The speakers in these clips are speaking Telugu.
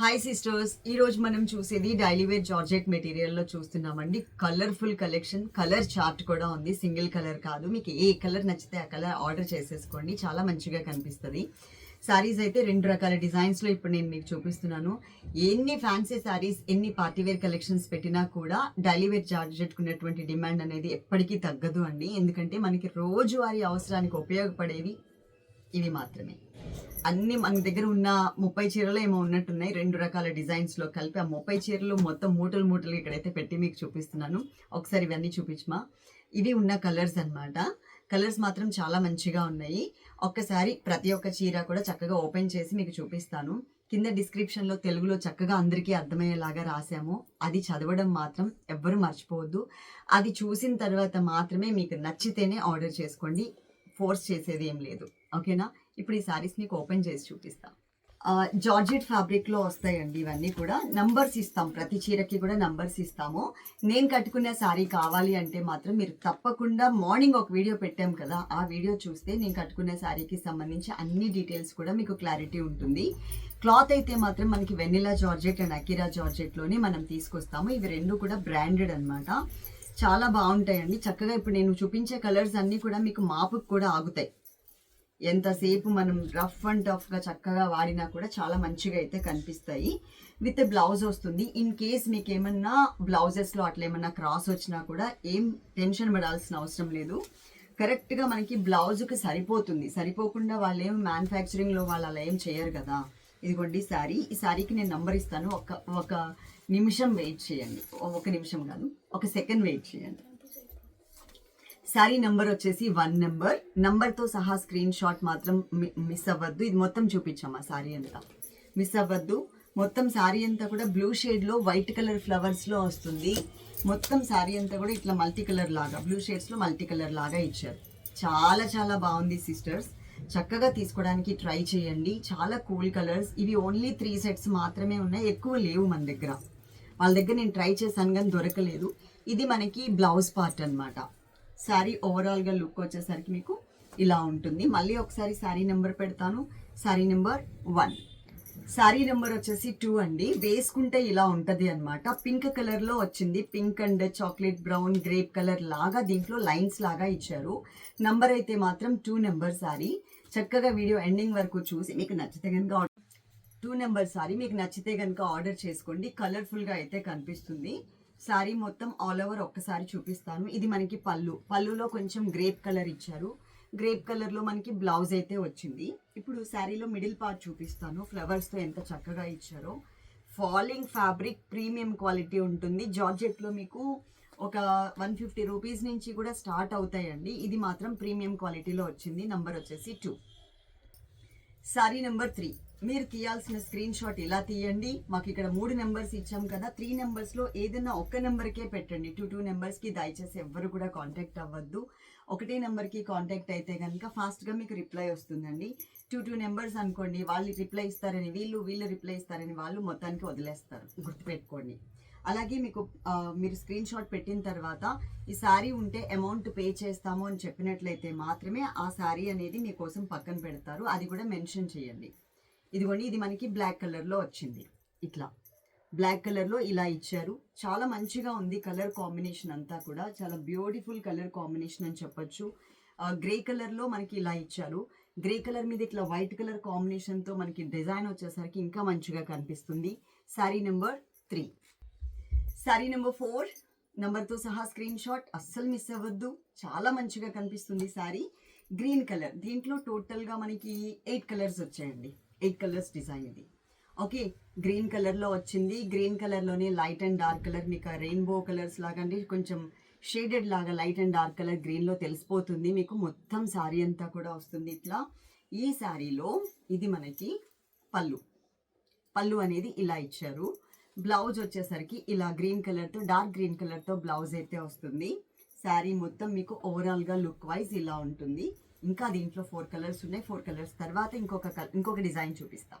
హాయ్ సిస్టర్స్ ఈరోజు మనం చూసేది డైలీ వేర్ జార్జెట్ మెటీరియల్లో చూస్తున్నామండి. కలర్ఫుల్ కలెక్షన్ కలర్ చార్ట్ కూడా ఉంది. సింగిల్ కలర్ కాదు. మీకు ఏ కలర్ నచ్చితే ఆ కలర్ ఆర్డర్ చేసేసుకోండి. చాలా మంచిగా కనిపిస్తుంది. శారీస్ అయితే రెండు రకాల డిజైన్స్లో ఇప్పుడు నేను మీకు చూపిస్తున్నాను. ఎన్ని ఫ్యాన్సీ శారీస్ ఎన్ని పార్టీ వేర్ కలెక్షన్స్ పెట్టినా కూడా డైలీ వేర్ జార్జెట్ ఉన్నటువంటి డిమాండ్ అనేది ఎప్పటికీ తగ్గదు అండి. ఎందుకంటే మనకి రోజువారీ అవసరానికి ఉపయోగపడేవి ఇవి మాత్రమే. అన్ని మన దగ్గర ఉన్న ముప్పై చీరలు ఏమో ఉన్నట్టున్నాయి. రెండు రకాల డిజైన్స్లో కలిపి ఆ ముప్పై చీరలు మొత్తం మూటలు మూటలు ఇక్కడైతే పెట్టి మీకు చూపిస్తున్నాను. ఒకసారి ఇవన్నీ చూపించమా? ఇవి ఉన్న కలర్స్ అన్నమాట. కలర్స్ మాత్రం చాలా మంచిగా ఉన్నాయి. ఒక్కసారి ప్రతి ఒక్క చీర కూడా చక్కగా ఓపెన్ చేసి మీకు చూపిస్తాను. కింద డిస్క్రిప్షన్లో తెలుగులో చక్కగా అందరికీ అర్థమయ్యేలాగా రాసాము అది చదవడం మాత్రం ఎవ్వరు మర్చిపోవద్దు. అది చూసిన తర్వాత మాత్రమే మీకు నచ్చితేనే ఆర్డర్ చేసుకోండి. ఫోర్స్ చేసేది ఏం లేదు. ఓకేనా? ఇప్పుడు ఈ సారీస్ నీకు ఓపెన్ చేసి చూపిస్తాను జార్జెట్ ఫ్యాబ్రిక్లో వస్తాయండి ఇవన్నీ కూడా. నంబర్స్ ఇస్తాం. ప్రతి చీరకి కూడా నంబర్స్ ఇస్తాము. నేను కట్టుకున్న శారీ కావాలి అంటే మాత్రం మీరు తప్పకుండా మార్నింగ్ ఒక వీడియో పెట్టాం కదా ఆ వీడియో చూస్తే నేను కట్టుకున్న శారీకి సంబంధించి అన్ని డీటెయిల్స్ కూడా మీకు క్లారిటీ ఉంటుంది. క్లాత్ అయితే మాత్రం మనకి వెనిలా జార్జెట్ అండ్ అకిరా జార్జెట్లోనే మనం తీసుకొస్తాము. ఇవి రెండు కూడా బ్రాండెడ్ అనమాట చాలా బాగుంటాయండి. చక్కగా ఇప్పుడు నేను చూపించే కలర్స్ అన్నీ కూడా మీకు మాపుకు కూడా ఆగుతాయి. ఎంతసేపు మనం రఫ్ అండ్ టఫ్గా చక్కగా వాడినా కూడా చాలా మంచిగా అయితే కనిపిస్తాయి. విత్ బ్లౌజ్ వస్తుంది. ఇన్ కేస్ మీకు ఏమన్నా బ్లౌజెస్లో అట్లా ఏమన్నా క్రాస్ వచ్చినా కూడా ఏం టెన్షన్ పడాల్సిన అవసరం లేదు. కరెక్ట్గా మనకి బ్లౌజ్కి సరిపోతుంది. సరిపోకుండా వాళ్ళు ఏం మ్యానుఫ్యాక్చరింగ్లో వాళ్ళు అలా ఏం చేయరు కదా. ఇదిగోండి శారీ. ఈ శారీకి నేను నంబర్ ఇస్తాను. ఒక ఒక నిమిషం వెయిట్ చేయండి. ఒక నిమిషం కాదు. ఒక సెకండ్ వెయిట్ చేయండి. శారీ నంబర్ వచ్చేసి వన్ నెంబర్. నంబర్తో సహా స్క్రీన్ షాట్ మాత్రం మిస్ అవ్వద్దు. ఇది మొత్తం చూపించాం ఆ శారీ అంతా. మిస్ అవ్వద్దు. మొత్తం శారీ అంతా కూడా బ్లూ షేడ్లో వైట్ కలర్ ఫ్లవర్స్లో వస్తుంది. మొత్తం శారీ అంతా కూడా ఇట్లా మల్టీ కలర్ లాగా బ్లూ షేడ్స్లో మల్టీ కలర్ లాగా ఇచ్చారు. చాలా చాలా బాగుంది సిస్టర్స్ చక్కగా తీసుకోవడానికి ట్రై చేయండి. చాలా కూల్ కలర్స్ ఇవి ఓన్లీ త్రీ సెట్స్ మాత్రమే ఉన్నాయి. ఎక్కువ లేవు మన దగ్గర. వాళ్ళ దగ్గర నేను ట్రై చేశాను కానీ దొరకలేదు. ఇది మనకి బ్లౌజ్ పార్ట్ అనమాట శారీ ఓవరాల్గా లుక్ వచ్చేసరికి మీకు ఇలా ఉంటుంది. మళ్ళీ ఒకసారి శారీ నెంబర్ పెడతాను. Sari number one sari number వచ్చేసి టూ అండి. వేసుకుంటే ఇలా ఉంటుంది అన్నమాట. పింక్ కలర్లో వచ్చింది. Pink and chocolate brown grape colour లాగా దీంట్లో లైన్స్ లాగా ఇచ్చారు. నంబర్ అయితే మాత్రం టూ నెంబర్ శారీ చక్కగా వీడియో ఎండింగ్ వరకు చూసి మీకు నచ్చితే కనుక టూ నెంబర్ సారీ. మీకు నచ్చితే కనుక ఆర్డర్ చేసుకోండి. కలర్ఫుల్గా అయితే కనిపిస్తుంది. శారీ మొత్తం ఆల్ ఓవర్ ఒక్కసారి చూపిస్తాను. ఇది మనకి పళ్ళు. పళ్ళులో కొంచెం గ్రేప్ కలర్ ఇచ్చారు. గ్రేప్ కలర్లో మనకి బ్లౌజ్ అయితే వచ్చింది. ఇప్పుడు శారీలో మిడిల్ పార్ట్ చూపిస్తాను. ఫ్లవర్స్తో ఎంత చక్కగా ఇచ్చారో. ఫాలింగ్ ఫ్యాబ్రిక్ ప్రీమియం క్వాలిటీ ఉంటుంది. జార్జెట్లో మీకు ఒక వన్ ఫిఫ్టీ రూపీస్ నుంచి కూడా స్టార్ట్ అవుతాయండి. ఇది మాత్రం ప్రీమియం క్వాలిటీలో వచ్చింది. నంబర్ వచ్చేసి టూ శారీ నెంబర్ త్రీ మీరు తీయాల్సిన స్క్రీన్ షాట్ ఇలా తీయండి. మాకు ఇక్కడ మూడు నెంబర్స్ ఇచ్చాం కదా. త్రీ నెంబర్స్లో ఏదైనా ఒక్క నెంబర్కే పెట్టండి. టూ టూ నెంబర్స్కి దయచేసి ఎవ్వరు కూడా కాంటాక్ట్ అవ్వద్దు. ఒకటే నెంబర్కి కాంటాక్ట్ అయితే కనుక ఫాస్ట్గా మీకు రిప్లై వస్తుందండి. టూ టూ నెంబర్స్ అనుకోండి. వాళ్ళు రిప్లై ఇస్తారని వీళ్ళు వీళ్ళు రిప్లై ఇస్తారని వాళ్ళు మొత్తానికి వదిలేస్తారు. గుర్తుపెట్టుకోండి. అలాగే మీకు మీరు స్క్రీన్ షాట్ పెట్టిన తర్వాత ఈ శారీ ఉంటే అమౌంట్ పే చేస్తాము అని చెప్పినట్లయితే మాత్రమే ఆ శారీ అనేది మీకోసం పక్కన పెడతారు. అది కూడా మెన్షన్ చేయండి. ఇదిగోండి ఇది మనకి బ్లాక్ కలర్లో వచ్చింది. ఇట్లా. బ్లాక్ కలర్లో ఇలా ఇచ్చారు. చాలా మంచిగా ఉంది కలర్ కాంబినేషన్ అంతా కూడా. చాలా బ్యూటిఫుల్ కలర్ కాంబినేషన్ అని చెప్పొచ్చు. గ్రే కలర్లో మనకి ఇలా ఇచ్చారు. గ్రే కలర్ మీద ఇట్లా వైట్ కలర్ కాంబినేషన్తో మనకి డిజైన్ వచ్చేసరికి ఇంకా మంచిగా కనిపిస్తుంది. Sari number three sari number four నెంబర్తో సహా స్క్రీన్ షాట్ అస్సలు మిస్ అవ్వద్దు. చాలా మంచిగా కనిపిస్తుంది శారీ గ్రీన్ కలర్ దీంట్లో టోటల్గా మనకి ఎయిట్ కలర్స్ వచ్చాయండి. ఎయిట్ కలర్స్ డిజైన్ ఇది. ఓకే గ్రీన్ కలర్లో వచ్చింది. గ్రీన్ కలర్లోనే లైట్ అండ్ డార్క్ కలర్ మీకు రెయిన్బో కలర్స్ లాగా అండి కొంచెం షేడెడ్ లాగా లైట్ అండ్ డార్క్ కలర్ గ్రీన్లో తెలిసిపోతుంది. మీకు మొత్తం శారీ అంతా కూడా వస్తుంది ఇట్లా. ఈ శారీలో ఇది మనకి పళ్ళు. పళ్ళు అనేది ఇలా ఇచ్చారు. బ్లౌజ్ వచ్చేసరికి ఇలా గ్రీన్ కలర్తో డార్క్ గ్రీన్ కలర్తో బ్లౌజ్ అయితే వస్తుంది. శారీ మొత్తం మీకు ఓవరాల్గా లుక్ వైజ్ ఇలా ఉంటుంది. ఇంకా దీంట్లో ఫోర్ కలర్స్ ఉన్నాయి. ఫోర్ కలర్స్ తర్వాత ఇంకొక ఇంకొక డిజైన్ చూపిస్తాం.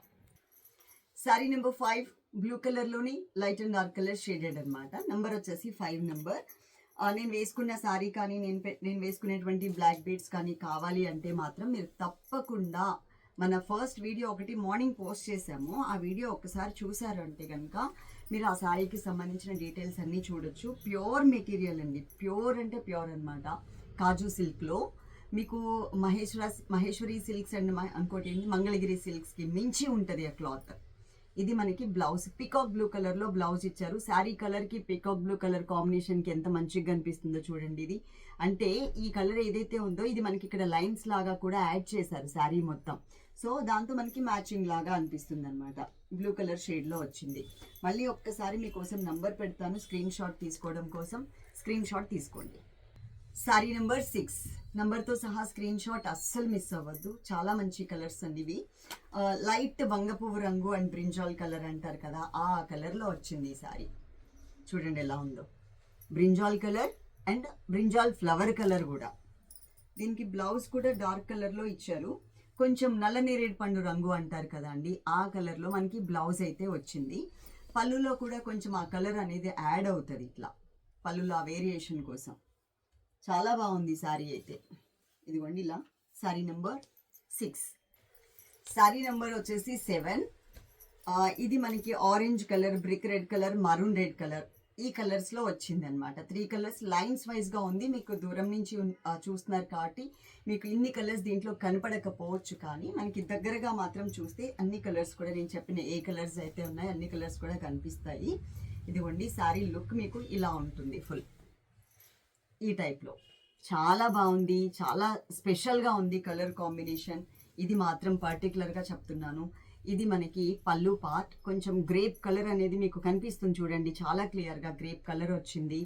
Sari number five blue కలర్లోని light and dark colour shaded అనమాట నెంబర్ వచ్చేసి ఫైవ్ నెంబర్. నేను వేసుకున్న శారీ కానీ నేను పె- నేను వేసుకునేటువంటి బ్లాక్ బీడ్స్ కానీ కావాలి అంటే మాత్రం మీరు తప్పకుండా మన ఫస్ట్ వీడియో ఒకటి మార్నింగ్ పోస్ట్ చేసాము ఆ వీడియో ఒకసారి చూసారు అంటే కనుక మీరు ఆ శారీకి సంబంధించిన డీటెయిల్స్ అన్నీ చూడొచ్చు. ప్యూర్ మెటీరియల్ అండి. ప్యూర్ అంటే ప్యూర్ అనమాట కాజు సిల్క్లో. మీకు మహేశ్వర మహేశ్వరి సిల్క్స్ అండ్ మ- ఇంకోటి ఏంటి? మంగళగిరి సిల్క్స్కి మించి ఉంటుంది ఆ క్లాత్. ఇది మనకి బ్లౌజ్ పికాక్ బ్లూ కలర్లో బ్లౌజ్ ఇచ్చారు. శారీ కలర్కి పికాక్ బ్లూ కలర్ కాంబినేషన్కి ఎంత మంచిగా కనిపిస్తుందో చూడండి ఇది. అంటే ఈ కలర్ ఏదైతే ఉందో ఇది మనకి ఇక్కడ లైన్స్ లాగా కూడా యాడ్ చేశారు శారీ మొత్తం. సో దాంతో మనకి మ్యాచింగ్ లాగా అనిపిస్తుంది అనమాట బ్లూ కలర్ షేడ్లో వచ్చింది. మళ్ళీ ఒక్కసారి మీకోసం నంబర్ పెడతాను. స్క్రీన్ షాట్ తీసుకోవడం కోసం. స్క్రీన్ షాట్ తీసుకోండి. సారీ నెంబర్ సిక్స్ నెంబర్తో సహా స్క్రీన్ షాట్ అస్సలు మిస్ అవ్వద్దు. చాలా మంచి కలర్స్ అండి ఇవి. లైట్ బంగపువ్వు రంగు అండ్ బ్రింజాల్ కలర్ అంటారు కదా ఆ కలర్లో వచ్చింది ఈ సారీ చూడండి ఎలా ఉందో. Brinjal colour and brinjal flower colour కూడా. దీనికి బ్లౌజ్ కూడా డార్క్ కలర్లో ఇచ్చారు. కొంచెం నల్ల నేరేడు పండు రంగు అంటారు కదా అండి ఆ కలర్లో మనకి బ్లౌజ్ అయితే వచ్చింది. పళ్ళులో కూడా కొంచెం ఆ కలర్ అనేది యాడ్ అవుతుంది ఇట్లా. పళ్ళులో ఆ వేరియేషన్ కోసం. చాలా బాగుంది శారీ అయితే. ఇదిగోండి ఇలా. Sari number six. Sari number వచ్చేసి సెవెన్. ఇది మనకి orange colour brick red colour maroon red colour ఈ కలర్స్లో వచ్చింది అనమాట త్రీ కలర్స్ లైన్స్ వైజ్గా ఉంది. మీకు దూరం నుంచి చూస్తున్నారు కాబట్టి మీకు ఇన్ని కలర్స్ దీంట్లో కనపడకపోవచ్చు కానీ మనకి దగ్గరగా మాత్రం చూస్తే అన్ని కలర్స్ కూడా నేను చెప్పిన ఏ కలర్స్ అయితే ఉన్నాయో అన్ని కలర్స్ కూడా కనిపిస్తాయి. ఇదిగోండి శారీ లుక్ మీకు ఇలా ఉంటుంది ఫుల్. ఈ టైప్లో చాలా బాగుంది చాలా స్పెషల్గా ఉంది కలర్ కాంబినేషన్ ఇది మాత్రం పర్టికులర్గా చెప్తున్నాను. ఇది మనకి పళ్ళు పార్ట్ కొంచెం గ్రేప్ కలర్ అనేది మీకు కనిపిస్తుంది చూడండి. చాలా క్లియర్గా గ్రేప్ కలర్ వచ్చింది.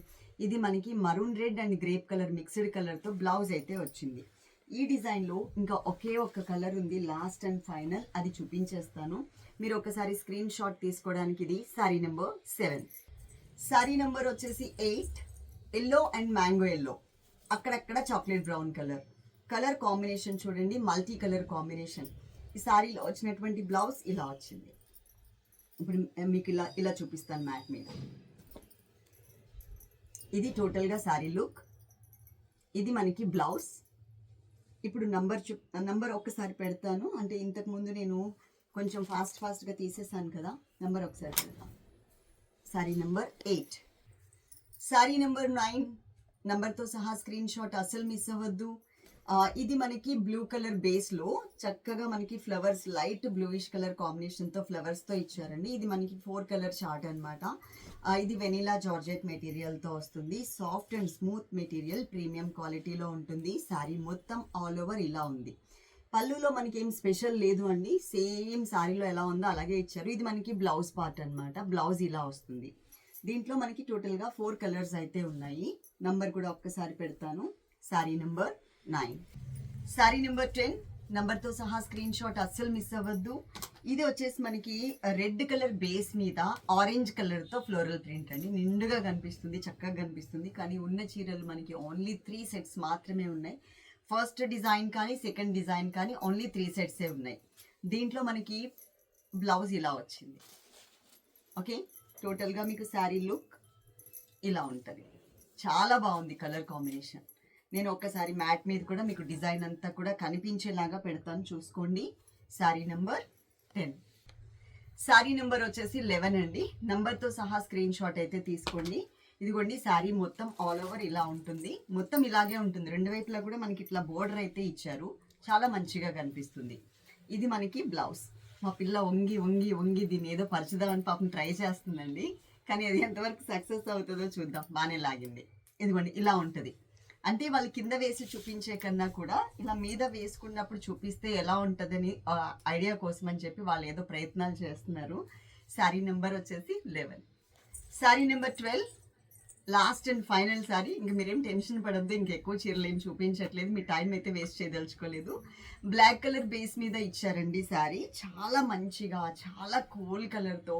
ఇది మనకి maroon red and grape colour mixed కలర్తో బ్లౌజ్ అయితే వచ్చింది. ఈ డిజైన్లో ఇంకా ఒకే ఒక్క కలర్ ఉంది లాస్ట్ అండ్ ఫైనల్ అది చూపించేస్తాను. మీరు ఒకసారి స్క్రీన్ షాట్ తీసుకోవడానికి ఇది sari number seven sari number వచ్చేసి eight yellow and mango yellow. అక్కడక్కడ chocolate brown colour. Colour combination చూడండి మల్టీ కలర్ కాంబినేషన్. ఈ సారీలో వచ్చినటువంటి బ్లౌజ్ ఇలా వచ్చింది. ఇప్పుడు మీకు ఇలా ఇలా చూపిస్తాను మ్యాట్ మీద. ఇది టోటల్గా సారీ లుక్ ఇది మనకి బ్లౌజ్. ఇప్పుడు నంబర్ చూ నంబర్ ఒక్కసారి పెడతాను. అంటే ఇంతకుముందు నేను కొంచెం ఫాస్ట్ ఫాస్ట్గా తీసేసాను కదా. నంబర్ ఒకసారి పెడతాను. Sari number eight sari number nine నంబర్తో సహా స్క్రీన్ షాట్ అసలు మిస్ అవ్వద్దు. ఇది మనకి బ్లూ కలర్ బేస్లో చక్కగా మనకి ఫ్లవర్స్ లైట్ బ్లూయిష్ కలర్ కాంబినేషన్తో ఫ్లవర్స్తో ఇచ్చారండి. ఇది మనకి ఫోర్ కలర్ చార్ట్ అనమాట ఇది వెనిలా జార్జెట్ మెటీరియల్తో వస్తుంది. Soft and smooth material premium క్వాలిటీలో ఉంటుంది. శారీ మొత్తం ఆల్ ఓవర్ ఇలా ఉంది. పళ్ళులో మనకి ఏం స్పెషల్ లేదు అండి. సేమ్ శారీలో ఎలా ఉందో అలాగే ఇచ్చారు. ఇది మనకి బ్లౌజ్ పార్ట్ అనమాట బ్లౌజ్ ఇలా వస్తుంది. దీంట్లో మనకి టోటల్గా ఫోర్ కలర్స్ అయితే ఉన్నాయి. నంబర్ కూడా ఒక్కసారి పెడతాను. Sari number nine sari number ten నంబర్తో సహా స్క్రీన్ షాట్ అస్సలు మిస్ అవ్వద్దు. ఇది వచ్చేసి మనకి రెడ్ కలర్ బేస్ మీద ఆరెంజ్ కలర్తో ఫ్లోరల్ ప్రింట్ అండి. నిండుగా కనిపిస్తుంది చక్కగా కనిపిస్తుంది. కానీ ఉన్న చీరలు మనకి ఓన్లీ త్రీ సెట్స్ మాత్రమే ఉన్నాయి. ఫస్ట్ డిజైన్ కానీ సెకండ్ డిజైన్ కానీ ఓన్లీ త్రీ సెట్సే ఉన్నాయి. దీంట్లో మనకి బ్లౌజ్ ఇలా వచ్చింది. ఓకే టోటల్గా మీకు శారీ లుక్ ఇలా ఉంటుంది. చాలా బాగుంది కలర్ కాంబినేషన్ నేను ఒక్కసారి మ్యాట్ మీద కూడా మీకు డిజైన్ అంతా కూడా కనిపించేలాగా పెడతాను. చూసుకోండి. Sari number ten sari number వచ్చేసి లెవెన్ అండి. నెంబర్తో సహా స్క్రీన్ షాట్ అయితే తీసుకోండి. ఇదిగోండి శారీ మొత్తం ఆల్ ఓవర్ ఇలా ఉంటుంది. మొత్తం ఇలాగే ఉంటుంది. రెండు వైపులా కూడా మనకి ఇట్లా బోర్డర్ అయితే ఇచ్చారు. చాలా మంచిగా కనిపిస్తుంది. ఇది మనకి బ్లౌజ్ మా పిల్ల వంగి వంగి వంగి దీన్ని ఏదో పరచుదామని పాపం ట్రై చేస్తుందండి. కానీ అది ఎంతవరకు సక్సెస్ అవుతుందో చూద్దాం. బాగానే లాగింది. ఇదిగోండి ఇలా ఉంటుంది. అంటే వాళ్ళు కింద వేసి చూపించే కన్నా కూడా ఇలా మీద వేసుకున్నప్పుడు చూపిస్తే ఎలా ఉంటుందని ఐడియా కోసం అని చెప్పి వాళ్ళు ఏదో ప్రయత్నాలు చేస్తున్నారు. శారీ నెంబర్ వచ్చేసి eleven. Sari number twelve last and final sari. ఇంక మీరేం టెన్షన్ పడద్దు ఇంకెక్కువ చీరలు ఏం చూపించట్లేదు మీ టైం అయితే వేస్ట్ చేయదలుచుకోలేదు. బ్లాక్ కలర్ బేస్ మీద ఇచ్చారండి సారీ. చాలా మంచిగా చాలా కూల్ కలర్తో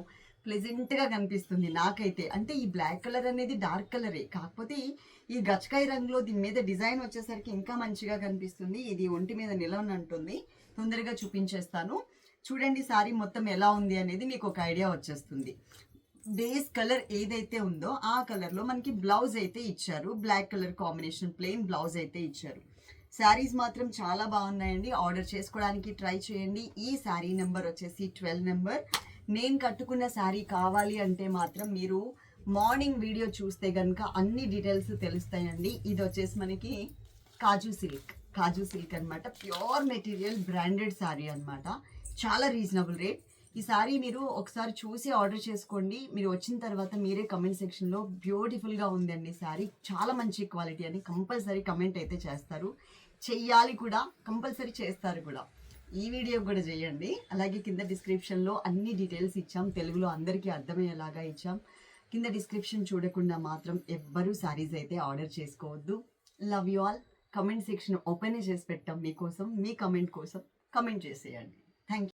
ప్లెజెంట్గా కనిపిస్తుంది నాకైతే. అంటే ఈ బ్లాక్ కలర్ అనేది డార్క్ కలరే. కాకపోతే ఈ గచ్చకాయ రంగులో దీని మీద డిజైన్ వచ్చేసరికి ఇంకా మంచిగా కనిపిస్తుంది. ఇది ఒంటి మీద నిలవనంటుంది తొందరగా చూపించేస్తాను. చూడండి సారీ మొత్తం ఎలా ఉంది అనేది మీకు ఒక ఐడియా వచ్చేస్తుంది. బేస్ కలర్ ఏదైతే ఉందో ఆ కలర్లో మనకి బ్లౌజ్ అయితే ఇచ్చారు. Black colour combination plain blouse అయితే ఇచ్చారు. శారీస్ మాత్రం చాలా బాగున్నాయండి. ఆర్డర్ చేసుకోవడానికి ట్రై చేయండి. ఈ శారీ నెంబర్ వచ్చేసి ట్వెల్వ్ నెంబర్. నేను కట్టుకున్న శారీ కావాలి అంటే మాత్రం మీరు మార్నింగ్ వీడియో చూస్తే కనుక అన్ని డీటెయిల్స్ తెలుస్తాయండి. ఇది వచ్చేసి మనకి కాజు సిల్క్. కాజు సిల్క్ అన్నమాట. ప్యూర్ మెటీరియల్ బ్రాండెడ్ శారీ అన్నమాట. చాలా రీజనబుల్ రేట్. ఈ సారీ మీరు ఒకసారి చూసి ఆర్డర్ చేసుకోండి. మీరు వచ్చిన తర్వాత మీరే కమెంట్ సెక్షన్లో బ్యూటిఫుల్గా ఉందండి శారీ చాలా మంచి క్వాలిటీ అని కంపల్సరీ కమెంట్ అయితే చేస్తారు. చెయ్యాలి కూడా కంపల్సరీ చేస్తారు కూడా. ఈ వీడియో కూడా చేయండి. అలాగే కింద డిస్క్రిప్షన్లో అన్ని డీటెయిల్స్ ఇచ్చాం. తెలుగులో అందరికీ అర్థమయ్యేలాగా ఇచ్చాం. కింద డిస్క్రిప్షన్ చూడకుండా మాత్రం ఎవ్వరూ శారీస్ అయితే ఆర్డర్ చేసుకోవద్దు. Love you all comment section open చేసి పెట్టాం మీకోసం మీ కమెంట్ కోసం కమెంట్ చేసేయండి. Thank you